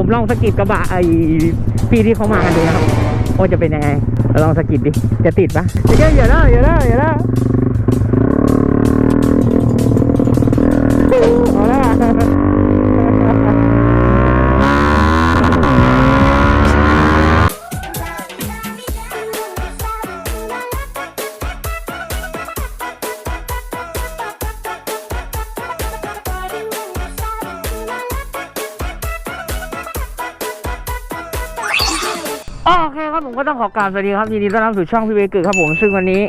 ผมลองสกิดกระบะไอ้พี่ที่เขามากันดูนะครับว่าจะเป็นยังไงลองสกิดดิจะติดปะเดี๋ยวอย่าละอย่าละอย่าละเอา โอเคครับผมก็ต้องขอกราบสวัสดีครับยินดีต้อนรับสู่ช่องพี่เบเกอร์ครับผมซึ่งวันนี้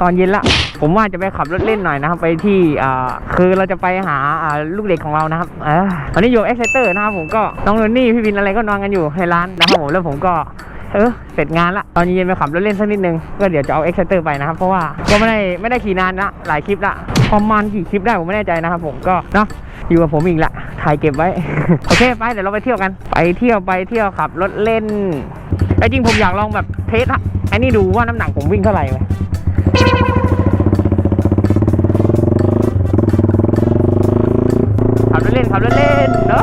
ตอนเย็นละ ผมว่าจะไปขับรถเล่นหน่อยนะครับ ไปที่อ่าคือเราจะไปหาอ่าลูกเด็กของเรานะครับอ่าวันนี้อยู่เอ็กเซเตอร์นะครับผมก็น้องนนนี่พี่วินอะไรก็นอนกันอยู่ในร้านนะครับผมแล้วผมก็เออเสร็จงานละตอนเย็นไปขับรถเล่นสักนิดนึงก็เดี๋ยวจะเอาเอ็กเซเตอร์ไปนะครับ เพราะว่าก็ไม่ได้ไม่ได้ขี่นานละหลายคลิปละประมาณกี่คลิปได้ผมไม่แน่ใจนะครับผมก็เนาะอยู่กับผมอีกละถ่ายเก็บไว้โอเคไปเดี๋ยวเราไปเที่ยวกัน ไปเที่ยวไปเที่ยวขับรถเล่น ไอ้จริงผมอยากลองแบบเทสอะไอ้นี่ดูว่าน้ำหนักผมวิ่งเท่าไหร่ไหมขับรถเล่นขับรถเล่นโอ้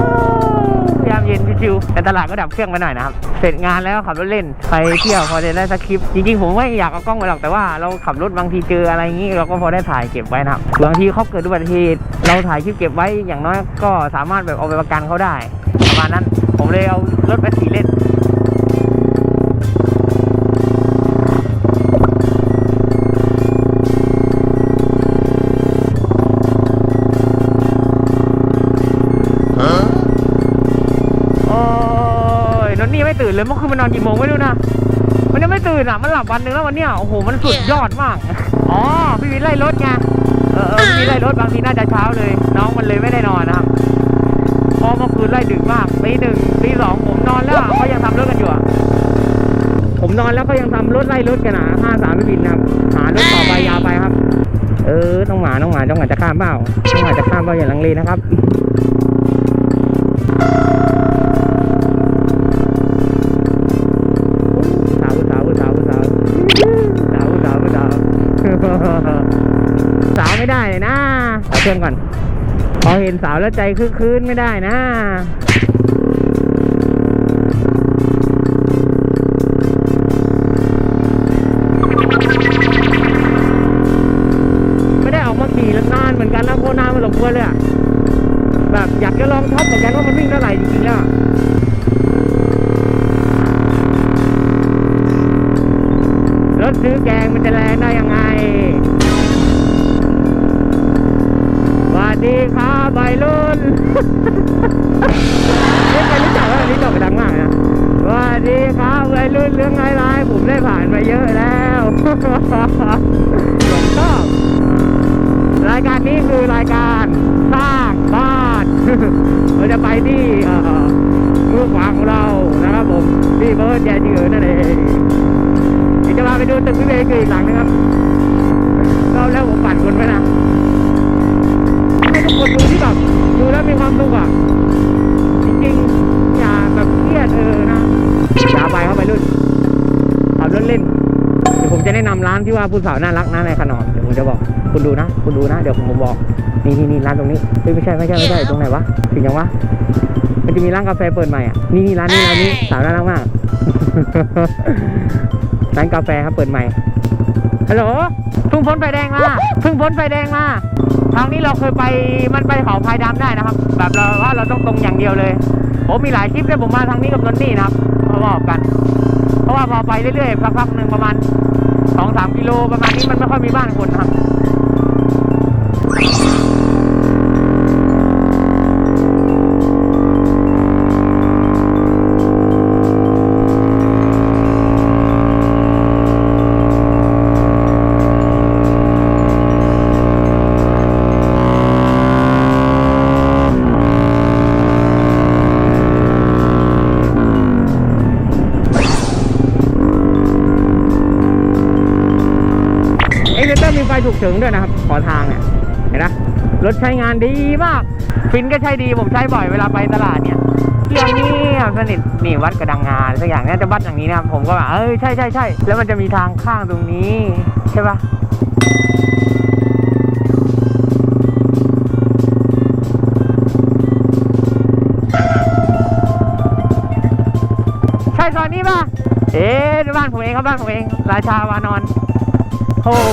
ยามเย็นชิวๆแต่ตลาดก็ดับเครื่องไปหน่อยนะครับ เสร็จงานแล้วขับรถเล่นไปเที่ยวพอจะได้สักคลิป จริงๆ ผมไม่อยากเอากล้องไปหรอกแต่ว่าเราขับรถบางทีเจออะไรอย่างนี้ เราก็พอได้ถ่ายเก็บไว้นะครับบางทีเขาเกิดอุบัติเหตุเราถ่ายคลิปเก็บไว้อย่างน้อยก็สามารถแบบเอาไปประกันเขาได้ประมาณนั้น ผมเลยเอารถไปสีเล่น นเลยเมื่อคืนมันนอนกี่โมงไม่รู้นะ มันยังไม่ตื่นอะ มันหลับวันหนึ่งแล้ววันเนี้ย โอ้โห มันสุดยอดมาก อ๋อ พี่วินไล่รถไง เออเออพี่วินไล่รถบางทีน่าจะเช้าเลย น้องมันเลยไม่ได้นอนนะครับเพราะเมื่อคืนไล่ดึกมากตีหนึ่งตีสองผมนอนแล้วอะเขายังทำรถกันอยู่อะ ผมนอนแล้วเขายังทำรถไล่รถกันอะห้าสามพี่วินนะครับ หารถต่อไปยาวไปครับ เออ ต้องหมาต้องหมาต้องหมาจะข้ามเปล่าต้องหมาจะข้ามเปล่าอย่าลังเลนะครับ ไม่ได้เลยนะเอาเครื่องก่อน พอเห็นสาวแล้วใจคึกคืนะไม่ได้ออกมาขี่แล้วนานเหมือนกันนะโคนามันหลงเพื่อเลยแบบอยากจะลองท็อปเหมือนกันว่ามันวิ่งเท่าไหร่จริงๆอะรถซื้อแกงมันจะแรงได้ยังไง ดีครับใบรุ่นเฮ้ยใครรู้จักว่าอันนี้ดอกดังมากนะสวัสดีครับวัยรุ่นเรื่องไงไรผมได้ผ่านมาเยอะแล้วผมชอบรายการนี้คือรายการสร้างบ้านเราจะไปที่เมือขวาของเรานะครับผมพี่เบิร์ดแจจือนั่นเองเดี๋ยวจะพาไปดูตึกพี่เบย์อีกหลังนึงครับรอบแล้วผมปั่นคนไปนะ ให้ทุกคนดูที่แบบดูแล้วมีความสุขอะจริงๆอย่าแบบเครียดเออนะอย่าไปเข้าไปรุ่นขับรถเล่นเดี๋ยวผมจะแนะนำร้านที่ว่าผู้สาวน่ารักนะในขนอมเดี๋ยวผมจะบอกคุณดูนะ คุณดูนะ เดี๋ยวผมบอกนี่นี่นี่ร้านตรงนี้เฮ้ยไม่ใช่ไม่ใช่ไม่ใช่ตรงไหนวะถึงยังวะมันจะมีร้านกาแฟเปิดใหม่อะนี่นี่ร้านนี้ร้านนี้สาวน่ารักมากร้านกาแฟครับเปิดใหม่ฮัลโหลเพิ่งพ้นไฟแดงมาเพิ่งพ้นไฟแดงมา ทางนี้เราเคยไปมันไปเขาพายดำได้นะครับ แบบเราว่าเราต้องตรงอย่างเดียวเลยผมมีหลายคลิปเลยผมมาทางนี้กับนนนี่นะครับมาบอกกัน เพราะว่าพอไปเรื่อยๆพักๆหนึ่งประมาณสองสามกิโลประมาณนี้มันไม่ค่อยมีบ้านคนนะครับ อ็กเตอร์มีไฟฉุกเฉินด้วยนะครับ ขอทางเนี่ย เห็นนะรถใช้งานดีมาก ฟินก็ใช้ดี ผมใช้บ่อยเวลาไปตลาดเนี่ยเที่ยวนี่สนิทนี่วัดกระดังงานสักอย่างนี้จะวัดอย่างนี้นะครับ ผมก็แบบเอ้ยใช่ใช่ใช่แล้วมันจะมีทางข้างตรงนี้ ใช่ปะป่ะนี่ป่ะเอ๊ะบ้านผมเองครับบ้านผมเอง ราชาวานอน โอ้โห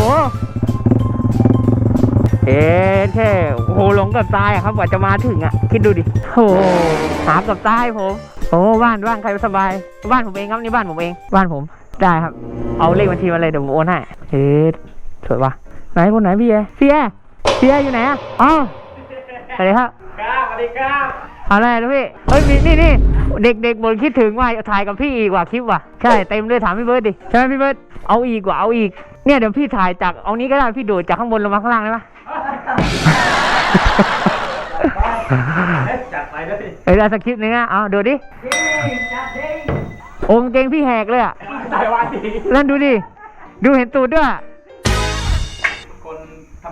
เอ๊ะแค่โอ้โหหลงกับตายอะครับกว่าจะมาถึงอะ คิดดูดิโอ้โหหากับตายผมโอ้บ้านบ้านใครสบาย บ้านผมเองครับนี่บ้านผมเอง บ้านผมได้ครับ เอาเลขบัญชีมาเลยเดี๋ยวผมโอนให้เฮ้ยสวยว่ะไหนคนไหนพี่เอพี่เอพี่เออยู่ไหนอะอ๋อสวัสดีครับครับสวัสดีครับอะไรนะพี่เฮ้ยมีนี่นี่ เด็กเด็กบ่นคิดถึงว่าถ่ายกับพี่อีกว่าคลิปว่ะใช่เต็มเลยถามพี่เบิร์ดดิใช่ไหมพี่เบิร์ดเอาอีกว่าเอาอีกเนี่ยเดี๋ยวพี่ถ่ายจากเอานี้ก็ได้พี่โดดจากข้างบนลงมาข้างล่างได้ปะจัดไปเลยเออเอาสักคลิปหนึงอะเอาโดดดิโอ้กางเกงพี่แหกเลยอะสายวันดี แล้วดูดิ ดูเห็นตูดด้วยคนท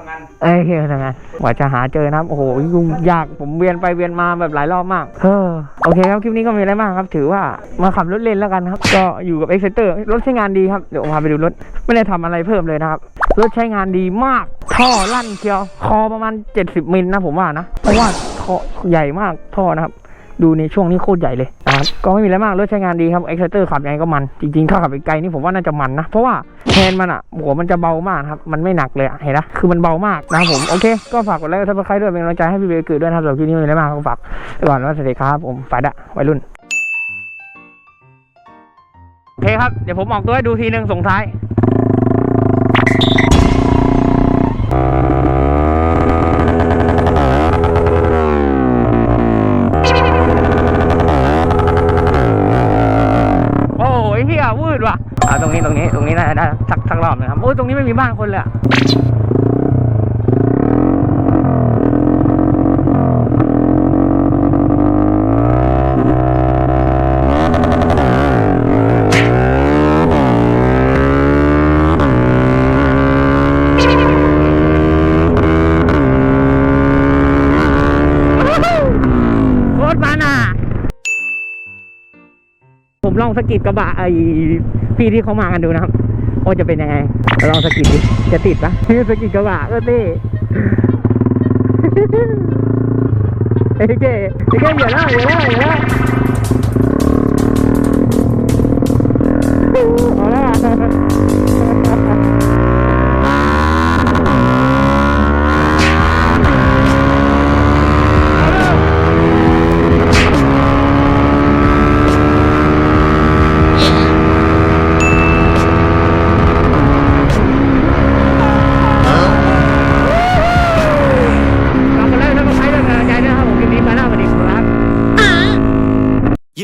ำงานเอ้ยเฮียทำไงกว่าจะหาเจอนะครับโอ้โหยุ่งยากผมเวียนไปเวียนมาแบบหลายรอบมากเออโอเคครับคลิปนี้ก็มีอะไรมากครับ ถือว่ามาขับรถเล่นแล้วกันครับ ก็อยู่กับ e x c e n t e r รถใช้งานดีครับเดี๋ยวผมพาไปดูรถไม่ได้ทำอะไรเพิ่มเลยนะครับรถใช้งานดีมาก ท่อลั่นเชียว คอประมาณ 70 มิลนะผมว่านะเพราะว่าท่อใหญ่มากท่อนะครับ ดูในช่วงนี้โคตรใหญ่เลยนะครับก็ไม่มีอะไรมากรถใช้งานดีครับ e x c e n t e r ขับยังไงก็มัน จริงๆ ถ้าขับไปไกลนี่ผมว่าน่าจะมันนะ เพราะว่าแฮนด์มันอะหัวมันจะเบามากครับ มันไม่หนักเลยอะเห็นนะคือมันเบามากนะครับผมโอเค ก็ฝากกดไลค์กดซับสไครต์ด้วยเป็นกำลังใจให้พี่เบลเกิดด้วยนะครับสำหรับคลิปนี้ไม่มีอะไรมากก็ฝากก่อนว่าสวัสดีครับผมไปละวัยรุ่นโอเคครับเดี๋ยวผมออกตัวให้ดูทีหนึ่งส่งท้าย ตรงนี้ไม่มีบ้านคนเลยอะโคตรมันอะผมลองสกิดกระบะไอ้พี่ที่เขามากันดูนะครับ ว่าจะเป็นยังไง ลองสกิดดิจะติดปะสกิดกระบะก็ต้เอ้ยเจ๊เจ๊อย่าล่าอย่าล่าอย่าล่าเอาละ